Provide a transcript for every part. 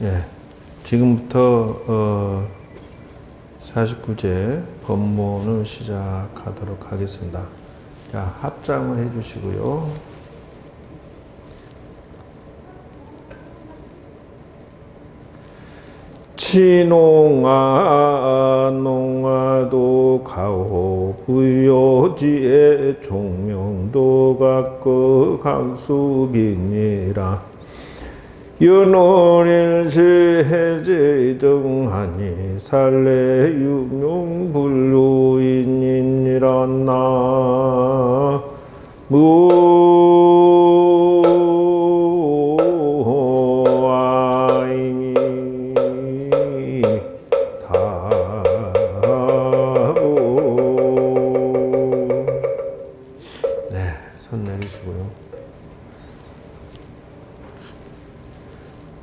예, 지금부터 어, 49제 법문을 시작하도록 하겠습니다. 자, 합장을 해 주시고요. 친홍아 농아도 가호 부요지에 종명도 각그 각수빈이라 연월일시 해제정하니 살래 유명불류인이라 나 무아이니 다보 네, 손 내리시고요.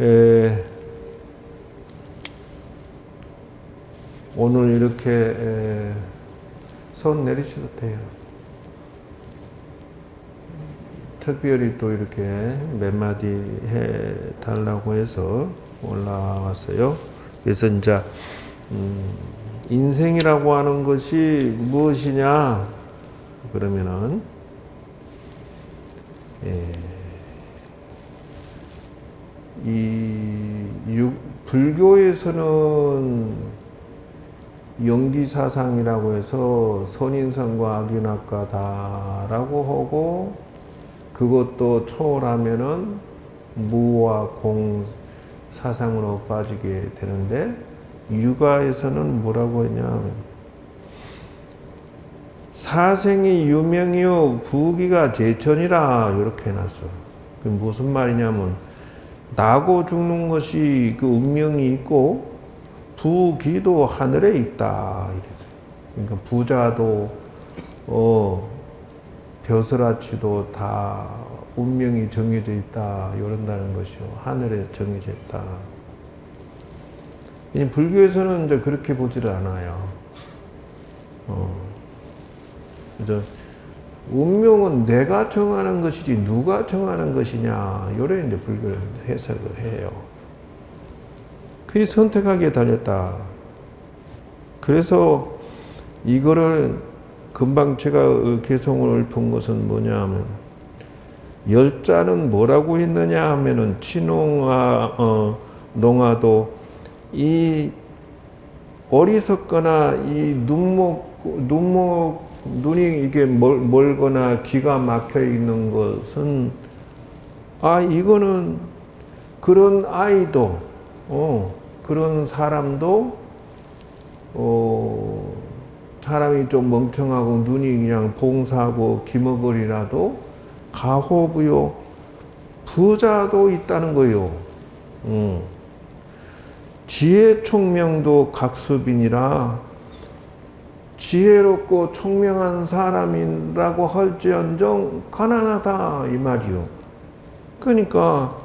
에, 오늘 이렇게 에, 손 내리셔도 돼요. 특별히 또 이렇게 몇 마디 해 달라고 해서 올라왔어요. 그래서 이제 음, 인생이라고 하는 것이 무엇이냐? 그러면은 예, 이 유, 불교에서는 영기사상이라고 해서 선인상과 악인학과다라고 하고 그것도 초월하면은 무와 공 사상으로 빠지게 되는데 육아에서는 뭐라고 했냐 사생이 유명이요 부기가 제천이라 이렇게 해놨어. 그 무슨 말이냐면 나고 죽는 것이 그 운명이 있고 부기도 하늘에 있다 이랬어요. 그러니까 부자도 어 벼슬아치도 다 운명이 정해져 있다 이런다는 것이요 하늘에 정해져 있다. 이 불교에서는 이제 그렇게 보지를 않아요. 어. 그래서 운명은 내가 정하는 것이지 누가 정하는 것이냐 요래 이제 불교를 해석을 해요. 그게 선택하기에 달렸다. 그래서 이거를 금방 제가 개성을 본 것은 뭐냐 하면 열자는 뭐라고 했느냐 하면은 친홍아 어, 농아도 이 어리석거나 이 눈목 눈목 눈이 이게 멀, 멀거나 귀가 막혀 있는 것은 아 이거는 그런 아이도 어 그런 사람도 어 사람이 좀 멍청하고 눈이 그냥 봉사하고 기머거리라도 가호부요 부자도 있다는 거요. 음. 지혜 총명도 각수빈이라 지혜롭고 총명한 사람이라고 할지언정 가난하다 이 말이요. 그러니까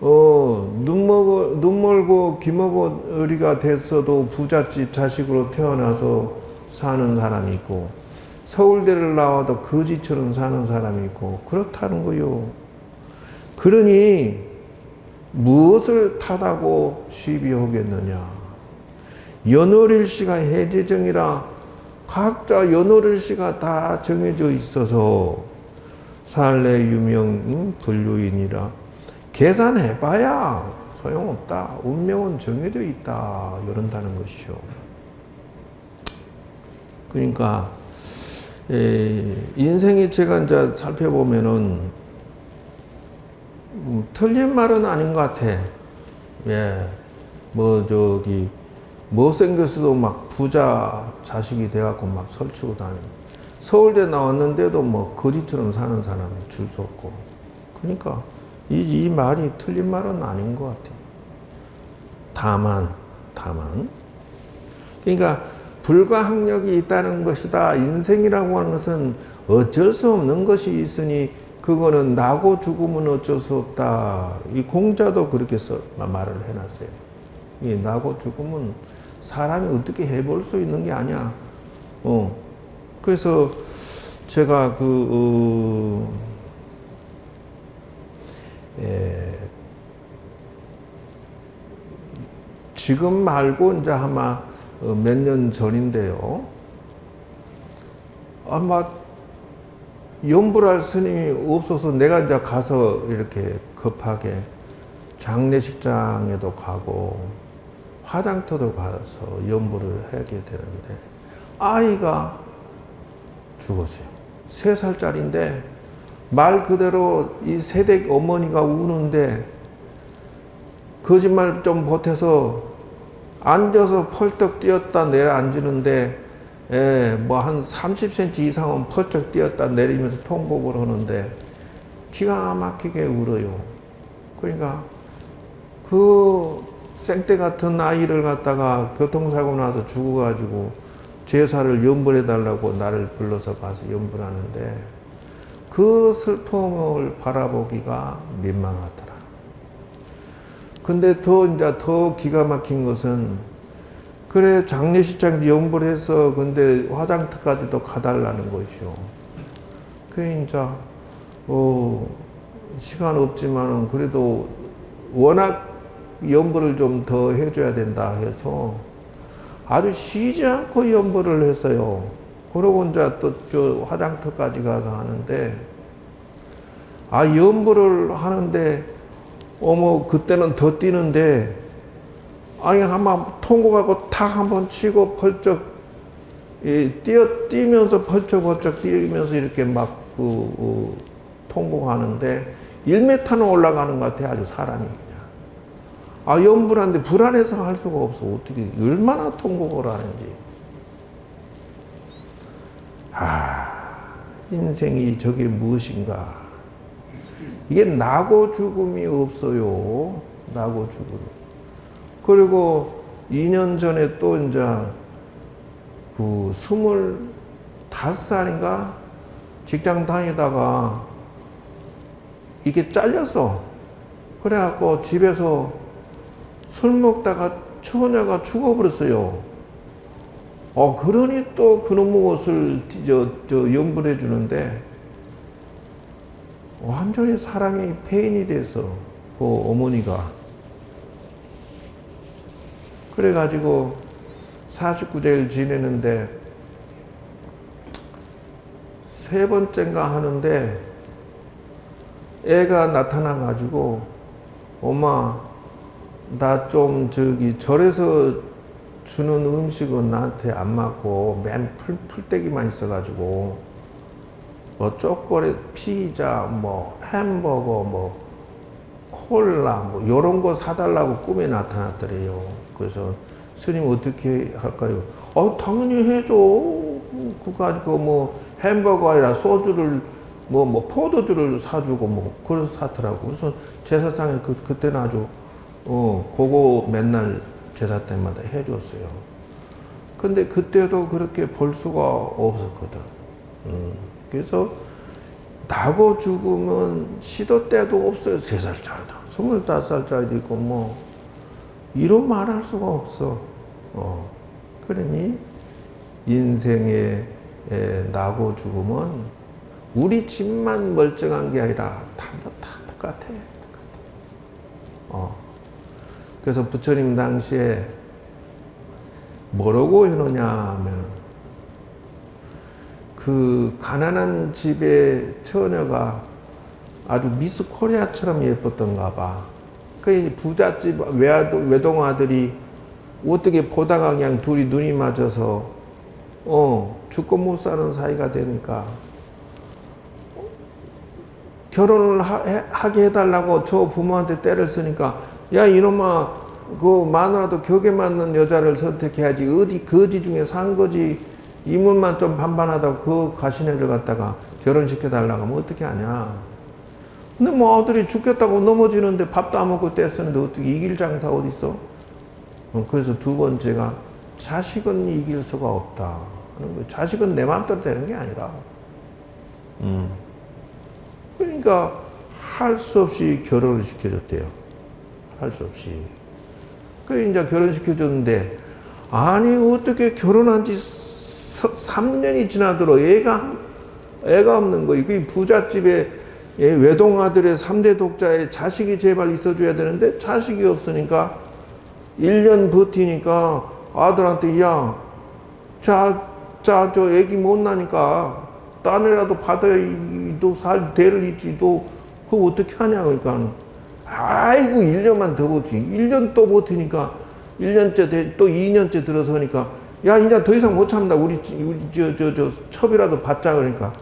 어, 눈 먹어, 눈 멀고 귀 먹어리가 됐어도 부잣집 자식으로 태어나서 사는 사람이 있고 서울대를 나와도 거지처럼 사는 사람이 있고 그렇다는 거요. 그러니 무엇을 탓하고 시비하겠느냐. 연월일시가 해제정이라 각자 연월일시가 다 정해져 있어서 살래 유명 분류인이라 계산해봐야 소용없다. 운명은 정해져 있다. 이런다는 것이요. 그러니까 에, 인생이 제가 이제 살펴보면은 음, 틀린 말은 아닌 것 같아. 예, 뭐 저기 못생겼어도 막 부자 자식이 돼갖고 막 설치고 다니고 서울대 나왔는데도 뭐 거지처럼 사는 사람이 줄 수 없고 그러니까 이, 이 말이 틀린 말은 아닌 것 같아. 다만 다만 그러니까 불가항력이 있다는 것이다. 인생이라고 하는 것은 어쩔 수 없는 것이 있으니 그거는 나고 죽으면 어쩔 수 없다. 이 공자도 그렇게 써, 말을 해놨어요. 이 나고 죽으면 사람이 어떻게 해볼 수 있는 게 아니야. 어. 그래서 제가 그, 어, 예, 지금 말고 이제 아마 어, 몇년 전인데요. 아마 연불할 스님이 없어서 내가 이제 가서 이렇게 급하게 장례식장에도 가고 화장터도 가서 연불을 하게 되는데 아이가 죽었어요. 세 살짜리인데 말 그대로 이 세댁 어머니가 우는데 거짓말 좀 보태서 앉아서 펄떡 뛰었다 내려앉는데 예, 뭐한 30cm 이상은 펄쩍 뛰었다 내리면서 통곡을 하는데 기가 막히게 울어요. 그러니까 그 생떼 같은 아이를 갖다가 교통사고 나서 죽어가지고 제사를 연불해 달라고 나를 불러서 가서 연불하는데 그 슬픔을 바라보기가 민망하더라. 근데 더 이제 더 기가 막힌 것은 그래 장례식장에 연불해서 근데 화장터까지도 가달라는 것이요. 그 이제 어 시간 없지만은 그래도 워낙 연불을 좀더 해줘야 된다 해서 아주 쉬지 않고 연불을 했어요. 그러고 이제 또저 화장터까지 가서 하는데 아 연불을 하는데 어머 그때는 더 뛰는데 아니 한번 통곡하고 탁 한번 치고 펄쩍 이 뛰어 뛰면서 펄쩍펄쩍 뛰면서 이렇게 막 그 그, 통곡하는데 1m는 올라가는 것 같아 아주 사람이 아 연불한데 불안해서 할 수가 없어. 어떻게 얼마나 통곡을 하는지. 아 인생이 저게 무엇인가. 이게 나고 죽음이 없어요. 나고 죽음 그리고 2년 전에 또 이제 그 25살인가? 직장 다니다가 이게 잘렸어. 그래갖고 집에서 술 먹다가 처녀가 죽어버렸어요. 어, 그러니 또 그놈의 옷을 저, 저 연불해 주는데 완전히 사람이 폐인이 돼서 그 어머니가 그래가지고 49제를 지내는데 세 번째인가 하는데 애가 나타나가지고 엄마 나 좀 저기 절에서 주는 음식은 나한테 안 맞고 맨 풀, 풀떼기만 있어가지고 뭐 초콜릿, 피자, 뭐 햄버거, 뭐 콜라 뭐 이런 거 사달라고 꿈에 나타났더래요. 그래서 스님 어떻게 할까요? 어 당연히 해줘. 그거 가지고 뭐 햄버거 아니라 소주를 뭐뭐 포도주를 사주고 뭐 그래서 사더라고. 그래서 제사상에 그 그때는 아주 어 그거 맨날 제사 때마다 해줬어요. 근데 그때도 그렇게 볼 수가 없었거든. 음, 그래서 나고 죽으면 시도 때도 없어요. 세 살짜리도, 스물다섯 살짜리도 있고 뭐 이런 말 할 수가 없어. 어. 그러니 인생에 에, 나고 죽으면 우리 집만 멀쩡한 게 아니라 다, 다 똑같아. 똑같아. 어. 그래서 부처님 당시에 뭐라고 해놓냐 하면 그 가난한 집의 처녀가 아주 미스 코리아처럼 예뻤던가 봐. 그 부잣집 외아동, 외동 아들이 어떻게 보다가 그냥 둘이 눈이 맞아서 어 죽고 못 사는 사이가 되니까 결혼을 하, 게 해달라고 저 부모한테 때를 쓰니까 야 이놈아 그 마누라도 격에 맞는 여자를 선택해야지 어디 거지 중에 산 거지 이물만 좀 반반하다고 그 가시네를 갖다가 결혼시켜 달라고 하면 어떻게 하냐 근데 뭐 아들이 죽겠다고 넘어지는데 밥도 안 먹고 떼쓰는데 어떻게 이길 장사 어디 있어? 어, 그래서 두 번째가 자식은 이길 수가 없다. 자식은 내 마음대로 되는 게 아니라. 음. 그러니까 할 수 없이 결혼을 시켜줬대요. 할 수 없이. 그 이제 결혼시켜줬는데 아니 어떻게 결혼한 지 3년이 지나도록 애가 애가 없는 거. 이게 부잣집에 외동아들의 3대 독자의 자식이 제발 있어줘야 되는데 자식이 없으니까 1년 버티니까 아들한테 야, 자, 자, 저 애기 못 나니까 딴애라도 받아야 너 살 대를 있지. 너 그거 어떻게 하냐 그러니까 아이고 1년만 더 버티. 1년 또 버티니까 1년째 돼, 또 2년째 들어서니까 야 이제 더 이상 못 참다. 우리 지- 우리 저저 저 첩이라도 받자 그러니까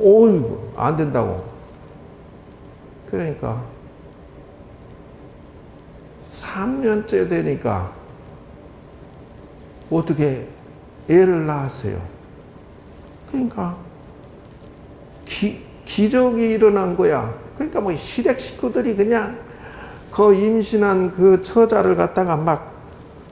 어이구 안 된다고. 그러니까 3년째 되니까 어떻게 애를 낳았어요. 그러니까 기, 기적이 일어난 거야. 그러니까 뭐 시댁 식구들이 그냥 그 임신한 그 처자를 갖다가 막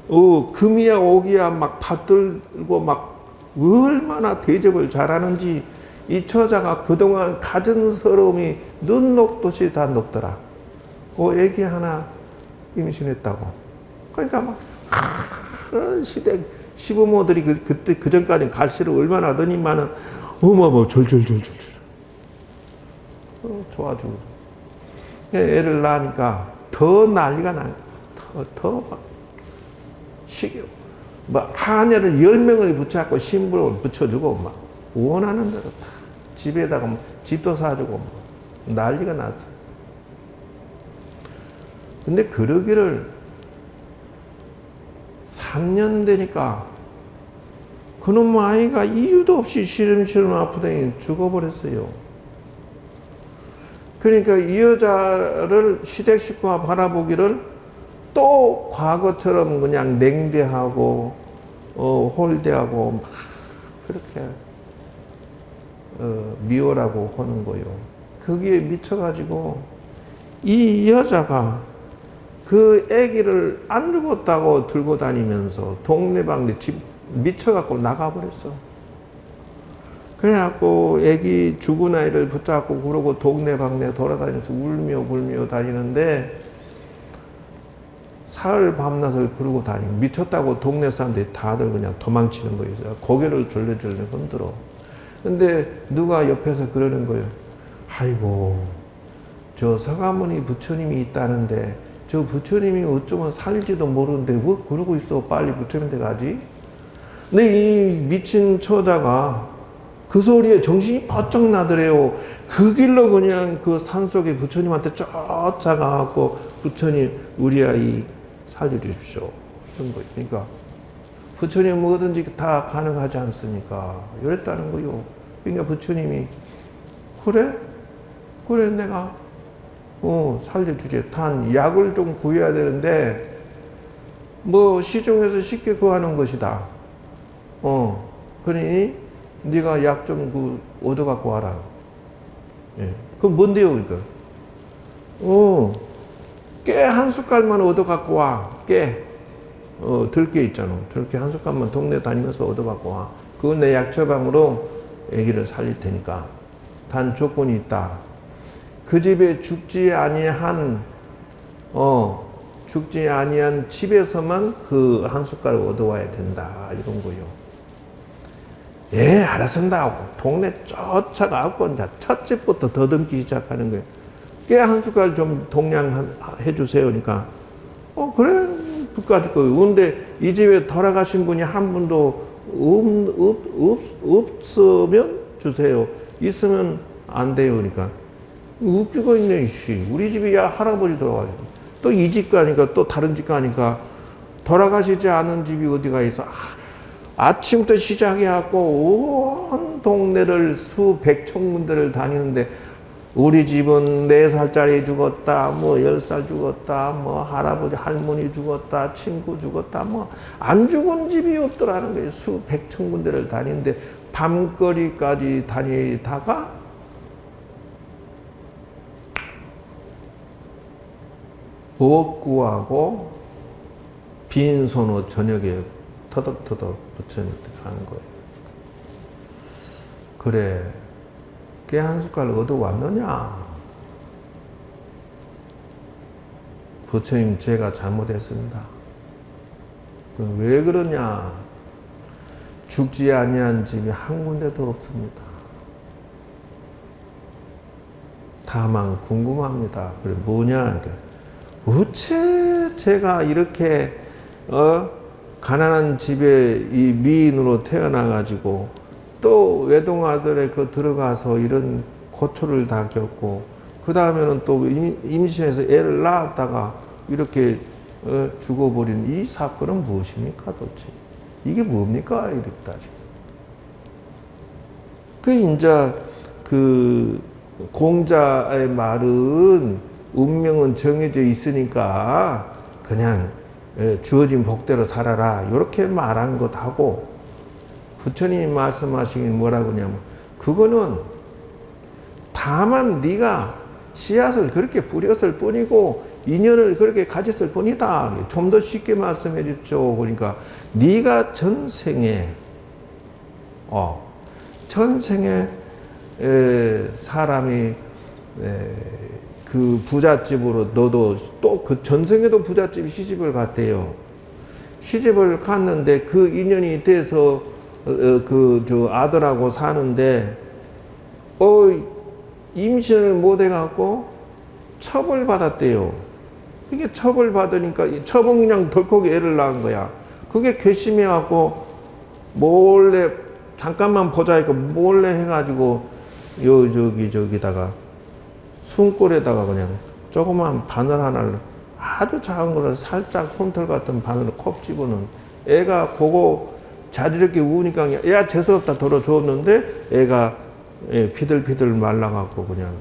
어, 금이야 오기야 막 받들고 막 얼마나 대접을 잘하는지 이 처자가 그동안 가진 서러움이 눈 녹듯이 다 녹더라. 그 애기 하나 임신했다고. 그러니까 막 아, 시댁 시부모들이 그, 그때 그 전까지 갈시를 얼마나 하더니만은 어마어마 절절절절 어, 좋아지고 애를 낳으니까 더 난리가 나요. 더더 시기 뭐 하녀를 열 명을 붙잡고 신부를 붙여주고 막 원하는 대로 다 집에다가 뭐 집도 사주고 뭐 난리가 났어. 근데 그러기를 3년 되니까 그놈 아이가 이유도 없이 시름시름 아프더니 죽어버렸어요. 그러니까 이 여자를 시댁 식구가 바라보기를 또 과거처럼 그냥 냉대하고 어, 홀대하고 막 그렇게 어, 미워라고 하는 거요. 거기에 미쳐가지고 이 여자가 그 아기를 안 죽었다고 들고 다니면서 동네방네 집 미쳐갖고 나가버렸어. 그래갖고 아기 죽은 아이를 붙잡고 그러고 동네방네 돌아다니면서 울며 불며 다니는데 사흘 밤낮을 그러고 다니고 미쳤다고 동네 사람들이 다들 그냥 도망치는 거예요. 고개를 절레절레 흔들어. 근데 누가 옆에서 그러는 거예요. 아이고, 저 서가모니 부처님이 있다는데 저 부처님이 어쩌면 살지도 모르는데 왜 그러고 있어? 빨리 부처님한테 가지? 근데 이 미친 처자가 그 소리에 정신이 바짝 나더래요. 그 길로 그냥 그 산속에 부처님한테 쫓아가갖고 부처님 우리 아이 살려주십시오. 이런 거예요. 그러니까 부처님 뭐든지 다 가능하지 않습니까? 이랬다는 거요. 그러니까 부처님이 그래? 그래 내가 어 살려주지. 단 약을 좀 구해야 되는데 뭐 시중에서 쉽게 구하는 것이다. 어 그러니 네가 약 좀 그 얻어 갖고 와라. 예. 그럼 뭔데요, 그러니까? 어, 깨 한 숟갈만 얻어 갖고 와. 깨. 어, 들깨 있잖아. 들깨 한 숟갈만 동네 다니면서 얻어 갖고 와. 그건 내 약 처방으로 아기를 살릴 테니까. 단 조건이 있다. 그 집에 죽지 아니한 어 죽지 아니한 집에서만 그 한 숟갈 얻어와야 된다 이런 거요. 예, 알았습니다. 하고 동네 쫓아가고 이제 첫 집부터 더듬기 시작하는 거예요. 깨한 숟갈 좀 동량 해 주세요. 그러니까 어 그래 그까지 거. 근데 이 집에 돌아가신 분이 한 분도 없, 없, 없, 없으면 주세요. 있으면 안 돼요. 그러니까 웃기고 있네, 씨. 우리 집이 야 할아버지 돌아가시고 또 이 집 가니까 또 다른 집 가니까 돌아가시지 않은 집이 어디가 있어. 아, 아침부터 시작해갖고 온 동네를 수백 청군데를 다니는데 우리 집은 네 살짜리 죽었다, 뭐 열 살 죽었다, 뭐 할아버지 할머니 죽었다, 친구 죽었다, 뭐 안 죽은 집이 없더라는 거예요. 수백 청군데를 다니는데 밤거리까지 다니다가 복구하고 빈손으로 저녁에 터덕터덕 부처님한테 가는 거예요. 그래, 깨 한 숟갈 얻어왔느냐? 부처님, 제가 잘못했습니다. 그왜 그러냐? 죽지 아니한 집이 한 군데도 없습니다. 다만 궁금합니다. 그래 뭐냐? 그러니까 어째 제가 이렇게 어 가난한 집에 이 미인으로 태어나 가지고 또 외동아들의 그 들어가서 이런 고초를 다 겪고 그 다음에는 또 임- 임신해서 애를 낳았다가 이렇게 어, 죽어버린 이 사건은 무엇입니까 도대체? 이게 뭡니까 이렇게 따지고 그 이제 그 공자의 말은 운명은 정해져 있으니까 그냥 예, 주어진 복대로 살아라 이렇게 말한 것하고 부처님이 말씀하신 게 뭐라고 하냐면 그거는 다만 네가 씨앗을 그렇게 뿌렸을 뿐이고 인연을 그렇게 가졌을 뿐이다. 좀 더 쉽게 말씀해 줍죠. 그러니까 네가 전생에 어 전생에 에, 사람이 에, 그 부잣집으로 너도 또 그 전생에도 부잣집 시집을 갔대요. 시집을 갔는데 그 인연이 돼서 그 저 아들하고 사는데 어 임신을 못 해갖고 처벌 받았대요. 이게 처벌 받으니까 이 처벌 그냥 덜컥 애를 낳은 거야. 그게 괘씸해갖고 몰래 잠깐만 보자 하니까 몰래 해가지고 요 저기 저기다가 숨골에다가 그냥 조그만 바늘 하나를 아주 작은 거를 살짝 손털 같은 바늘을 콕 집어넣은 애가 그거 자리렇게 우니까 야 재수없다 덜어줬는데 애가 예, 피들피들 말라갖고 그냥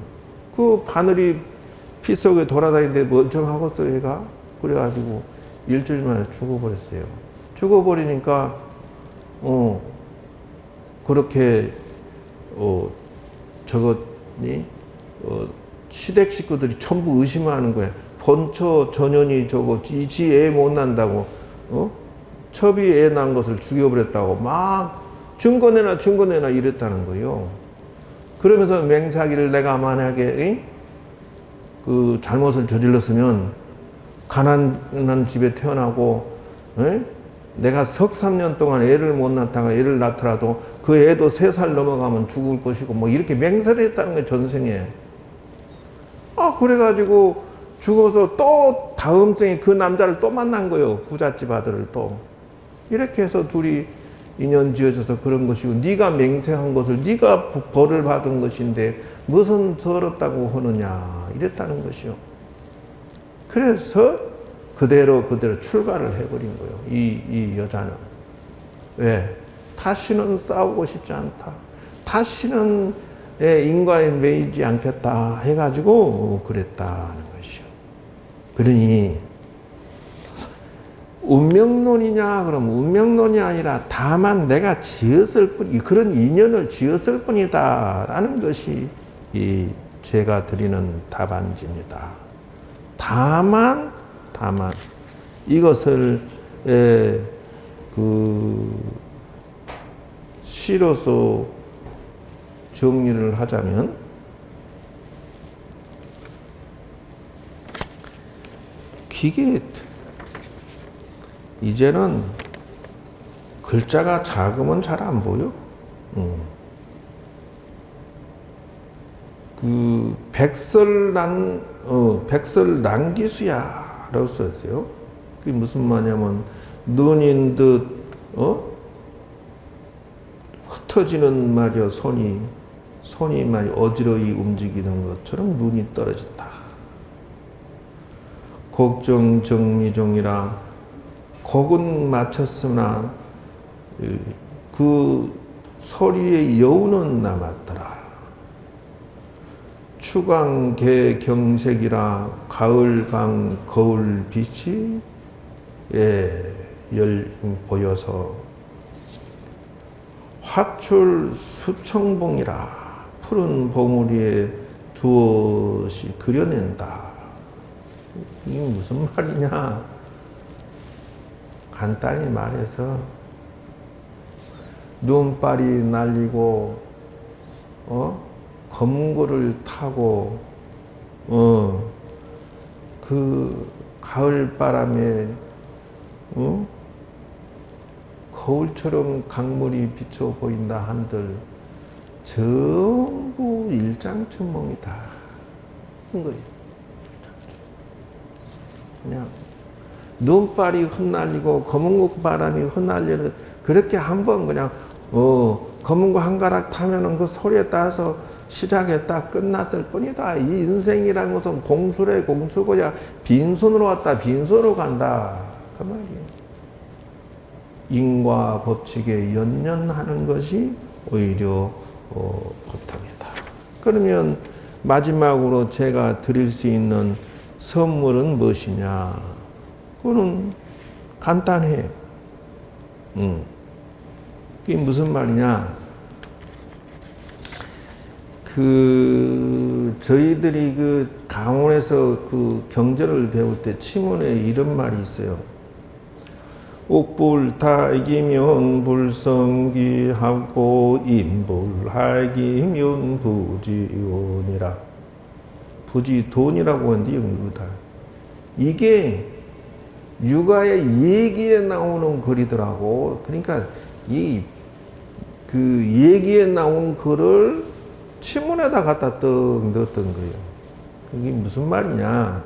그 바늘이 피 속에 돌아다니는데 멀쩡하겠어 애가? 그래가지고 일주일 만에 죽어버렸어요. 죽어버리니까 어 그렇게 어 저것이 어 시댁 식구들이 전부 의심하는 거야. 본처 전현이 저거 지애 못 난다고 어 첩이 애난 것을 죽여버렸다고 막 증거내나 증거내나 이랬다는 거예요. 그러면서 맹사기를 내가 만약에 응? 그 잘못을 저질렀으면 가난한 집에 태어나고 응? 내가 석 3년 동안 애를 못 낳다가 애를 낳더라도 그 애도 세살 넘어가면 죽을 것이고 뭐 이렇게 맹세를 했다는 거예요 전생에 아 그래가지고 죽어서 또 다음 생에 그 남자를 또 만난 거예요. 부잣집 아들을 또. 이렇게 해서 둘이 인연 지어져서 그런 것이고 네가 맹세한 것을 네가 벌을 받은 것인데 무슨 더럽다고 하느냐. 이랬다는 것이요. 그래서 그대로 그대로 출가를 해버린 거예요. 이, 이 여자는. 왜? 다시는 싸우고 싶지 않다. 다시는 예, 인과에 매이지 않겠다 해가지고 그랬다는 것이요 그러니 운명론이냐 그럼 운명론이 아니라 다만 내가 지었을 뿐 그런 인연을 지었을 뿐이다라는 것이 이 제가 드리는 답안지입니다. 다만 다만 이것을 에, 그 시로서 정리를 하자면 기계 이제는 글자가 작으면 잘 안 보여. 음. 그 백설난 어 백설난 기수야라고 써 있어요. 그게 무슨 말이냐면 눈인 듯 어 흩어지는 말이여 손이 손이 많이 어지러이 움직이는 것처럼 눈이 떨어진다. 곡정 정리종이라 곡은 맞췄으나 그 소리의 여운은 남았더라. 추광개 경색이라 가을강 거울 빛이 예, 열 보여서 화출 수청봉이라 푸른 봉우리 위에 두엇이 그려낸다. 이게 무슨 말이냐? 간단히 말해서 눈발이 날리고 어 검고를 타고 어 그 가을 바람에 어 거울처럼 강물이 비쳐 보인다 한들 전부 일장춘몽이 다 한 거예요. 그냥 눈발이 흩날리고 검은국 바람이 흩날리는 그렇게 한번 그냥 어 검은국 한 가락 타면은 그 소리에 따라서 시작했다 끝났을 뿐이다. 이 인생이란 것은 공수래 공수고야 빈손으로 왔다 빈손으로 간다. 그 말이에요. 인과 법칙에 연연하는 것이 오히려 어, 고통이다. 그러면 마지막으로 제가 드릴 수 있는 선물은 무엇이냐? 그거는 간단해. 음. 이게 무슨 말이냐? 그 저희들이 그 강원에서 그 경제를 배울 때 치문에 이런 말이 있어요. 옥불타기면 불성기하고 인불하기면 부지원이라. 부지돈이라고 하는데 여기다. 이게 육아의 얘기에 나오는 글이더라고. 그러니까 이 그 얘기에 나온 글을 치문에다 갖다 떡 넣었던 거예요. 그게 무슨 말이냐?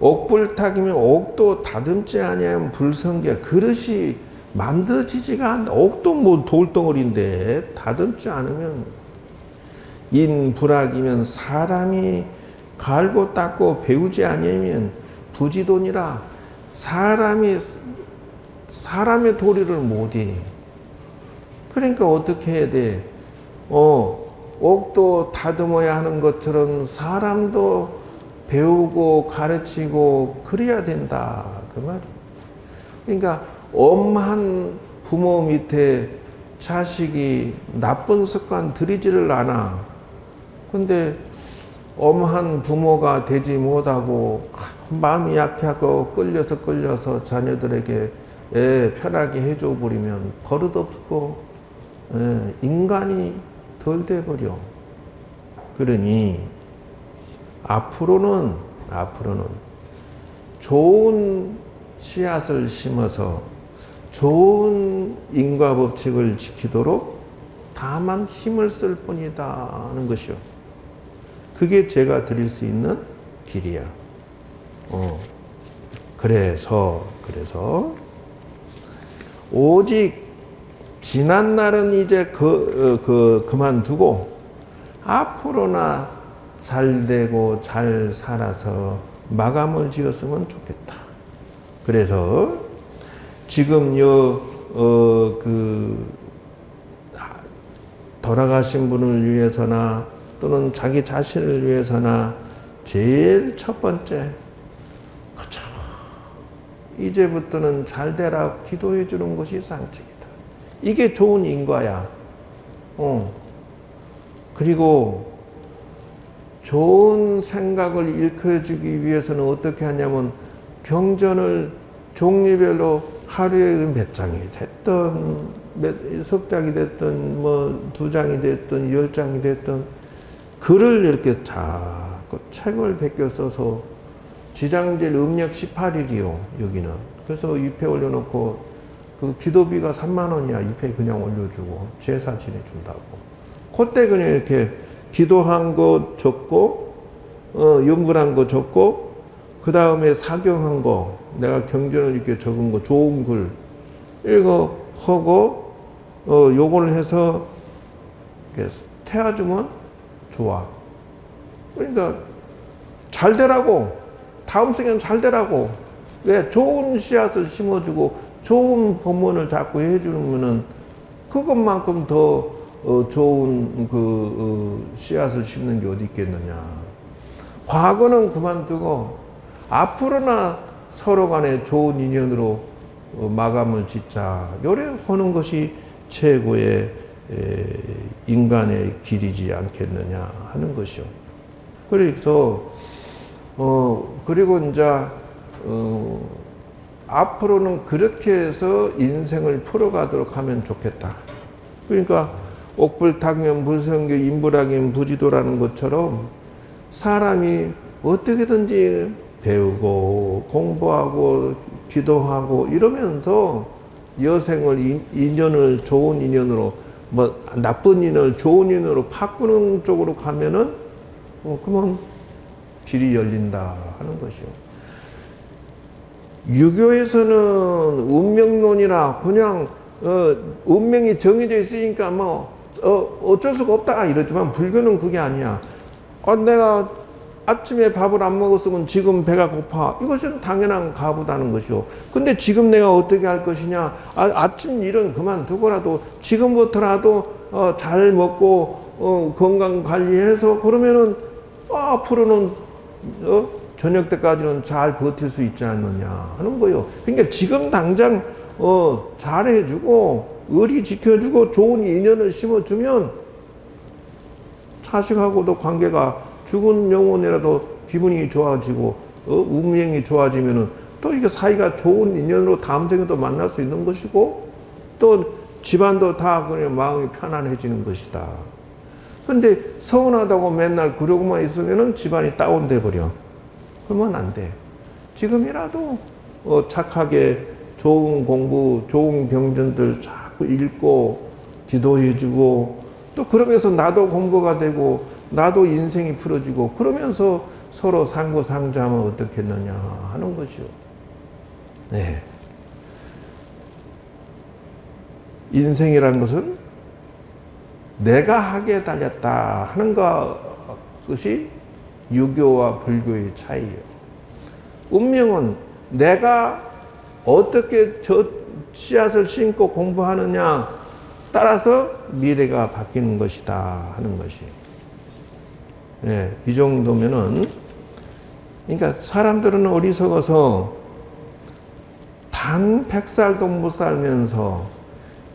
옥불탁이면 옥도 다듬지 아니하면 불성기야. 그릇이 만들어지지가 않는다. 옥도 뭐 돌덩어리인데 다듬지 않으면 인불학이면 사람이 갈고 닦고 배우지 아니하면 부지돈이라 사람이 사람의 도리를 못해. 그러니까 어떻게 해야 돼? 어, 옥도 다듬어야 하는 것처럼 사람도 배우고 가르치고 그래야 된다. 그 말이에요. 그러니까 엄한 부모 밑에 자식이 나쁜 습관 들이지를 않아. 근데 엄한 부모가 되지 못하고 마음이 약하고 끌려서 끌려서 자녀들에게 예, 편하게 해줘 버리면 버릇 없고 예, 인간이 덜 돼버려. 그러니 앞으로는 앞으로는 좋은 씨앗을 심어서 좋은 인과 법칙을 지키도록 다만 힘을 쓸 뿐이다 하는 것이요. 그게 제가 드릴 수 있는 길이야. 어. 그래서 그래서 오직 지난 날은 이제 그, 어, 그 그만두고 앞으로나 잘 되고 잘 살아서 마감을 지었으면 좋겠다. 그래서 지금 요 어 그 돌아가신 분을 위해서나 또는 자기 자신을 위해서나 제일 첫 번째 그쵸 이제부터는 잘 되라 기도해 주는 것이 상책이다. 이게 좋은 인과야. 어. 그리고 좋은 생각을 일으켜주기 위해서는 어떻게 하냐면 경전을 종류별로 하루에 몇 장이 됐던 몇, 석 장이 됐던 뭐 두 장이 됐던 열 장이 됐던 글을 이렇게 자꾸 책을 베껴 써서 지장질 음력 18일이요 여기는. 그래서 입회 올려놓고 그 기도비가 3만 원이야. 입회 그냥 올려주고 제사 지내준다고. 그때 그냥 이렇게 기도한 거 적고 어, 연구한 거 적고 그 다음에 사경한 거 내가 경전을 이렇게 적은 거 좋은 글 이거 하고 어, 요걸 해서 태워주면 좋아. 그러니까 잘 되라고. 다음 생에는 잘 되라고. 왜? 좋은 씨앗을 심어주고 좋은 법문을 자꾸 해주면은 그것만큼 더 어, 좋은 그 어, 씨앗을 심는 게 어디 있겠느냐. 과거는 그만두고 앞으로나 서로 간에 좋은 인연으로 어, 마감을 짓자. 요래 하는 것이 최고의 에, 인간의 길이지 않겠느냐 하는 것이요. 그래서 어 그리고 이제 어, 앞으로는 그렇게 해서 인생을 풀어가도록 하면 좋겠다. 그러니까 옥불탁면 불성교 인불하긴 부지도라는 것처럼 사람이 어떻게든지 배우고 공부하고 기도하고 이러면서 여생을 인- 인연을 좋은 인연으로 뭐 나쁜 인연을 좋은 인연으로 바꾸는 쪽으로 가면은 어, 그러면 길이 열린다 하는 것이요. 유교에서는 운명론이라 그냥 어, 운명이 정해져 있으니까 뭐 어, 어쩔 수가 없다 이러지만 불교는 그게 아니야. 어, 내가 아침에 밥을 안 먹었으면 지금 배가 고파. 이것은 당연한 가부다는 것이요. 근데 지금 내가 어떻게 할 것이냐? 아, 아침 일은 그만두고라도 지금부터라도 어, 잘 먹고 어, 건강 관리해서 그러면은 어, 앞으로는 어, 저녁 때까지는 잘 버틸 수 있지 않느냐 하는 거요. 그러니까 지금 당장 어, 잘해주고 의리 지켜주고 좋은 인연을 심어주면 자식하고도 관계가 죽은 영혼이라도 기분이 좋아지고 어, 운명이 좋아지면은 또 이게 사이가 좋은 인연으로 다음 생에도 만날 수 있는 것이고 또 집안도 다 그냥 마음이 편안해지는 것이다. 근데 서운하다고 맨날 그러고만 있으면은 집안이 다운돼 버려. 그러면 안 돼. 지금이라도 어, 착하게 좋은 공부, 좋은 경전들 자꾸 읽고 기도해주고 또 그러면서 나도 공부가 되고 나도 인생이 풀어지고 그러면서 서로 상부상조하면 어떻겠느냐 하는 거죠. 네. 인생이란 것은 내가 하기에 달렸다 하는 것이 유교와 불교의 차이예요. 운명은 내가 어떻게 저 씨앗을 심고 공부하느냐 따라서 미래가 바뀌는 것이다 하는 것이. 예, 이 정도면은 그러니까 사람들은 어리석어서 단 100살도 못 살면서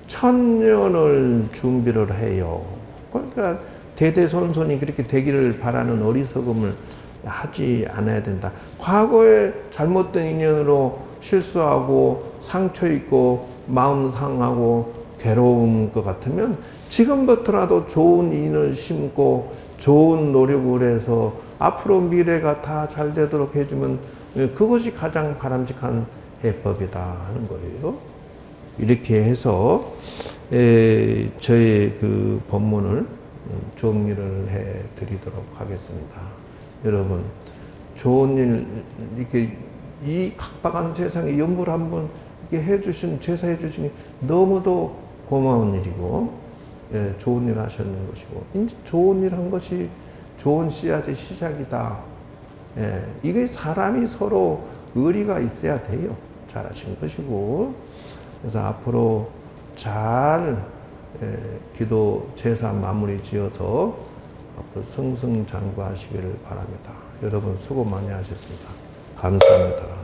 천년을 준비를 해요. 그러니까 대대손손이 그렇게 되기를 바라는 어리석음을 하지 않아야 된다. 과거에 잘못된 인연으로 실수하고 상처 있고 마음 상하고 괴로운 것 같으면 지금부터라도 좋은 인을 심고 좋은 노력을 해서 앞으로 미래가 다 잘 되도록 해주면 그것이 가장 바람직한 해법이다 하는 거예요. 이렇게 해서 에, 저의 그 본문을 정리를 해 드리도록 하겠습니다. 여러분, 좋은 일, 이렇게 이 각박한 세상에 연불 한 번 해 주신, 제사해 주시니 너무도 고마운 일이고, 예, 좋은 일 하셨는 것이고, 좋은 일 한 것이 좋은 씨앗의 시작이다. 예, 이게 사람이 서로 의리가 있어야 돼요. 잘하신 것이고, 그래서 앞으로 잘 예, 기도 제사 마무리 지어서 앞으로 승승장구하시기를 바랍니다. 여러분 수고 많이 하셨습니다. 감사합니다.